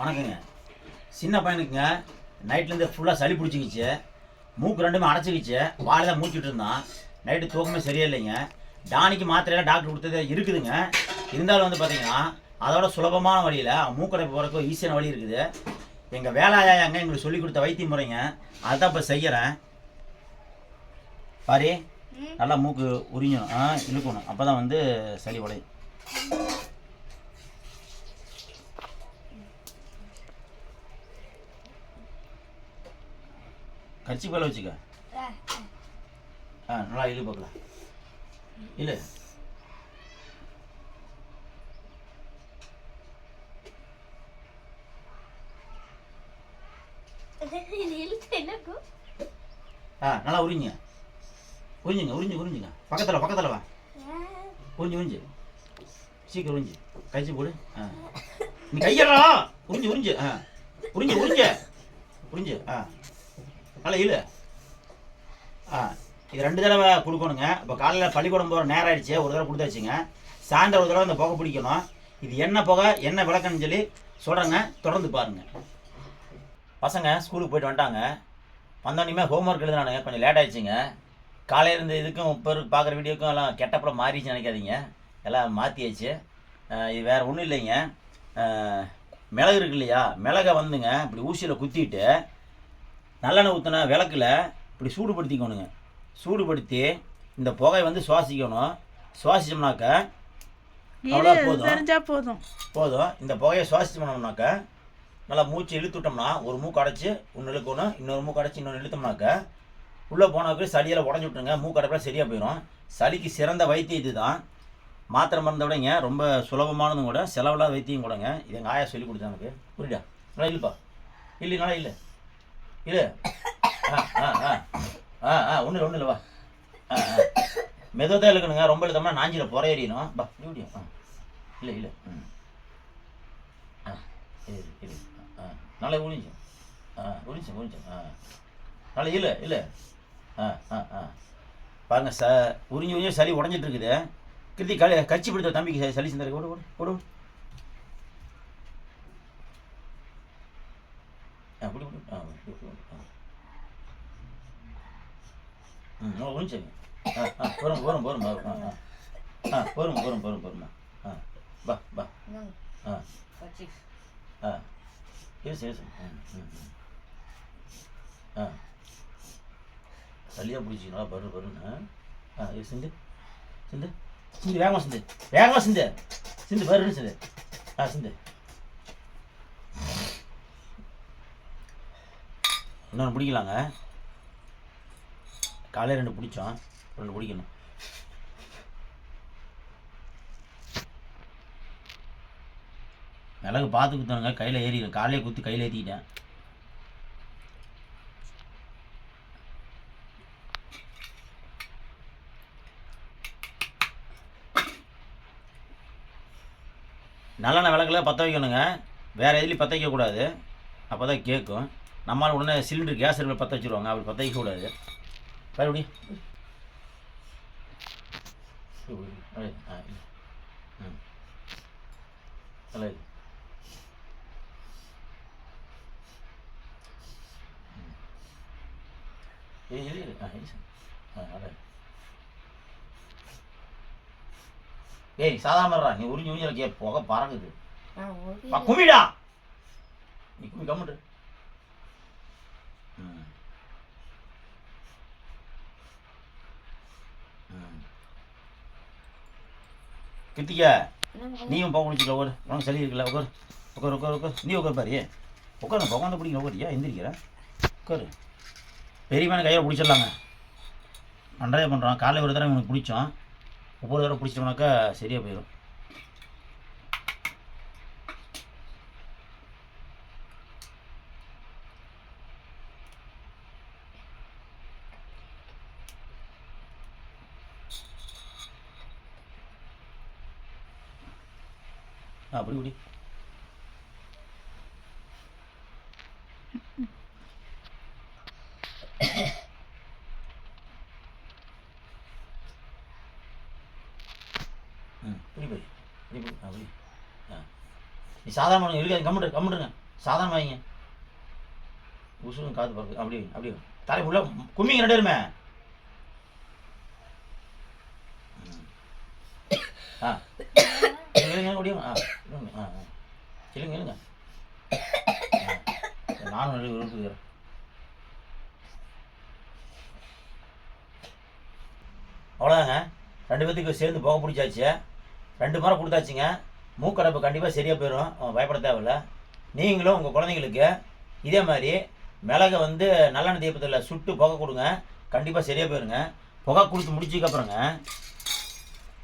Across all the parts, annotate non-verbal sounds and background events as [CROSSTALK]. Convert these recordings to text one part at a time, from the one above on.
வணக்கங்க. சின்ன பையனுக்குங்க நைட்லேருந்து ஃபுல்லாக சளி பிடிச்சிக்கிச்சு. மூக்கு ரெண்டுமே அடைச்சிக்கிச்சு. வாழை தான் மூச்சுட்டு இருந்தான். நைட்டு தூக்கமே சரியா இல்லைங்க டானிக்கு மாத்திரையெல்லாம் டாக்டர் கொடுத்தது இருக்குதுங்க. இருந்தாலும் வந்து பார்த்தீங்கன்னா அதோட சுலபமான வழியில் மூக்கடை போகிறதுக்கு ஈஸியான வழி இருக்குது. எங்கள் வேலையாயாங்க எங்களுக்கு சொல்லி கொடுத்த வைத்திய முறைங்க. அதுதான் இப்போ செய்கிறேன் பாரி நல்லா மூக்கு உரியும் ஆ இழுக்கணும். அப்போ தான் வந்து சளி உடையும். கட்சி போல வச்சுக்க ஆ. நல்லா இழு பார்க்கலாம். இழு ஆ நல்லா உரிங்க உறிஞ்சுங்க உறிஞ்சு உறிஞ்சுங்க. பக்கத்தில் பக்கத்தில் வா. உறிஞ்சு உறிஞ்சு. சீக்கிரம் உறிஞ்சு. கழிச்சு போடு. ஆ. நீ கையடா உறிஞ்சு உறிஞ்சு. ஆ. உறிஞ்சு உறிஞ்சு. உறிஞ்சு. ஆ. நல்லா இழு. ஆ இது ரெண்டு தடவை கொடுக்கணுங்க. இப்போ காலையில் பள்ளிக்கூடம் போகிற நேரம் ஆகிடுச்சு ஒரு தடவை கொடுத்தாச்சுங்க சாயந்தரம் ஒரு தடவை இந்த புகை பிடிக்கணும். இது என்ன புகை என்ன விளக்கன்னு சொல்லி சொல்கிறேங்க தொடர்ந்து பாருங்க. பசங்க ஸ்கூலுக்கு போயிட்டு வந்துட்டாங்க. வந்தோடனே ஹோம்ஒர்க் எழுதுனானுங்க. கொஞ்சம் லேட் ஆகிடுச்சிங்க காலையில் இருந்து இதுக்கும் இப்போ பார்க்குற வீடியோக்கும் எல்லாம் கெட்டப்படம் மாறிடுச்சு நினைக்காதீங்க. எல்லாம் மாற்றியாச்சு இது வேறு ஒன்றும் இல்லைங்க. மிளகு இருக்கு இல்லையா? மிளகை வந்துங்க. இப்படி ஊசியில் குத்திட்டு நல்லெண்ணெய் ஊற்றின விளக்குல இப்படி சூடுபடுத்திக்கணுங்க. சூடுபடுத்தி இந்த புகை வந்து சுவாசிக்கணும். சுவாசிச்சோம்னாக்க அவ்வளோ போதும். போதும். போதும். இந்த புகையை சுவாசிச்சோம்னாக்க நல்லா மூச்சு இழுத்துட்டோம்னா ஒரு மூக்கு அடைச்சி ஒன்று இழுக்கணும் இன்னொரு மூக்கு அடைச்சி இன்னொன்று இழுத்தோம்னாக்க உள்ளே போனதுக்கு சளியெல்லாம் உடஞ்சி விட்டுருங்க. மூக்கு அடைப்பில் சரியாக போயிடும் சளிக்கு சிறந்த வைத்தியம் இது தான் மாத்திரை மருந்தை விடங்க ரொம்ப சுலபமானதும் கூட செலவில்லாத வைத்தியம் கூடங்க. இது எங்கள் ஆயா சொல்லி கொடுத்தாங்க எனக்கு. புரியுதா? நல்லா இல்லைப்பா இல்லை நல்லா இல்லை? இல்லை ஆ ஆ ஆ. ஆ ஆ ஒன்றும் ஒன்றும் இல்லை வா. ஆ ஆ. மெதுவாக தான் இழுக்கணுங்க. ரொம்ப இழுத்தோம்னா நாஞ்சில் புறையறியணும் பா இப்படி ஆ. இல்லை இல்லை ம். ஆ இரு இரு ஆ நல்லா ஒழிஞ்சு ஆ ஒழிஞ்சு ஒழிஞ்சு ஆ. நல்லா இல்லை இல்லை ஆ ஆ ஆ. பாருங்க ச உறிஞ்சி உறிஞ்சி சளி உடஞ்சிட்டு இருக்குது. கிருத்தி களி கச்சி பிடித்த தம்பிக்கு ச- சளி சிந்தருக்கு ஓடு ஓடு ஓடு. ஓடு. ஆ ம் நல்லா ஒழிஞ்சு ஆ ஆ போரும் போரும் போரும் ஆ ஆ ஆ போரும் போரும் போரும் போருமா ஆ பா பா ஆ ஆ இயேசு இயேசு ம். ஆ சளியாக பிடிச்சிக்கணும் பரு பருன்னு ஆ இது சிந்து சிந்து சிந்து வேகமாக சிந்து வேகமாக சிந்து சிந்து பருன்னு சிந்து ஆ சிந்து இன்னொன்று பிடிக்கலாங்க. காலையில் ரெண்டு பிடிச்சோம். ரெண்டு பிடிக்கணும். மிளகு பார்த்து குத்தணுங்க கையில் ஏறி காலையே குத்தி கையில் ஏற்றிக்கிட்டேன் நல்லெண்ணெய் விளக்கில் பற்ற வைக்கணுங்க. வேறு எதுலேயும் பற்ற வைக்கக்கூடாது. அப்போ தான் கேட்கும். நம்மளால் உடனே சிலிண்டர் கேஸ் அடுப்பில் பற்ற வச்சுருவாங்க. அப்படி பற்ற வைக்கக்கூடாது மறுபடி இருக்கு. ஏய், இருக்கு. சாதாமரா நீ உறிஞ்சி உறிஞ்சி கே புகை பறக்குது. பா, குமிடா. நீ குமி கம்முட்டு ம் ம் கித்திக்க நீயும் போக முடிச்சுக்கல உட்காரு உனக்கு சளி இருக்குல்ல உட்காரு உட்காரு உட்காரு உட்காரு நீ உட்காரு பாரு உட்காரு உட்காந்து பிடிக்கல உட்காரியா எந்திரிக்கிற? உட்காரு பெரியமான கையில் பிடிச்சிடலாங்க. நன்றாக பண்ணுறான் காலையில் ஒரு தடவை இவனுக்கு பிடிச்சோம். ஒவ்வொரு தடவை பிடிச்சிட்டோம்னாக்கா சரியாக போயிடும் அப்படி குடி. நீ சாதாரண இருக்காது கம்மிட்டு கம்மிட்டுங்க சாதாரண வைங்க. உசுரும் காது பறக்கு அப்படி அப்படி தலை உள்ள கும்மிங்க ரெண்டு பேருமே. ஆ. இல்லைங்க முடியும் ஆ. சொல்லுங்க இல்லைங்க [COUGHS] நானும் நல்ல விரும்புகிறேன் அவ்வளோதாங்க ரெண்டு பேத்துக்கு சேர்ந்து புகை பிடிச்சாச்சு. ரெண்டு முறை கொடுத்தாச்சுங்க. மூக்கடைப்பு கண்டிப்பாக சரியாக போயிடும் அவன் பயப்பட தேவையில்ல. நீங்களும் உங்கள் குழந்தைங்களுக்கு இதே மாதிரி மிளகை வந்து நல்லெண்ணெய் தீபத்தில் சுட்டு புகை கொடுங்க. கண்டிப்பாக சரியாக போயிருங்க. புகை கொடுத்து முடிச்சதுக்கப்புறங்க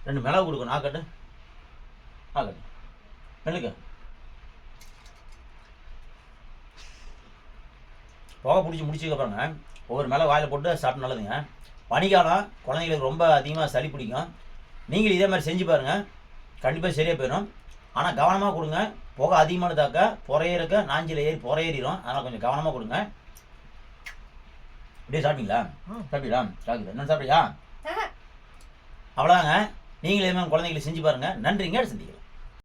ரெண்டு மிளகு கொடுக்கணும். ஆக்கட்டு ஆக்கட்டு மெல்லுங்க. புகை பிடிச்சி முடிச்சதுக்கப்புறங்க ஒவ்வொரு மிளகு வாயில் போட்டு சாப்பிட்டு நல்லதுங்க. பனிக்காலம் குழந்தைங்களுக்கு ரொம்ப அதிகமாக சளி பிடிக்கும். நீங்களும் இதே மாதிரி செஞ்சு பாருங்கள் கண்டிப்பாக சரியாக போயிடும். ஆனால் கவனமாக கொடுங்க. புகை அதிகமானதாக்க புறையிறக்க நாஞ்சில் ஏறி புறையேறிடும் அதனால் கொஞ்சம் கவனமாக கொடுங்க. அப்படியே சாப்பிட்டீங்களா? சாப்பிட்டீங்களா? சாப்பிடுது என்ன சாப்பிட்டியா அவ்வளோதாங்க நீங்களே குழந்தைங்களுக்கு செஞ்சு பாருங்கள் நன்றிங்க. சந்திக்கலாம்.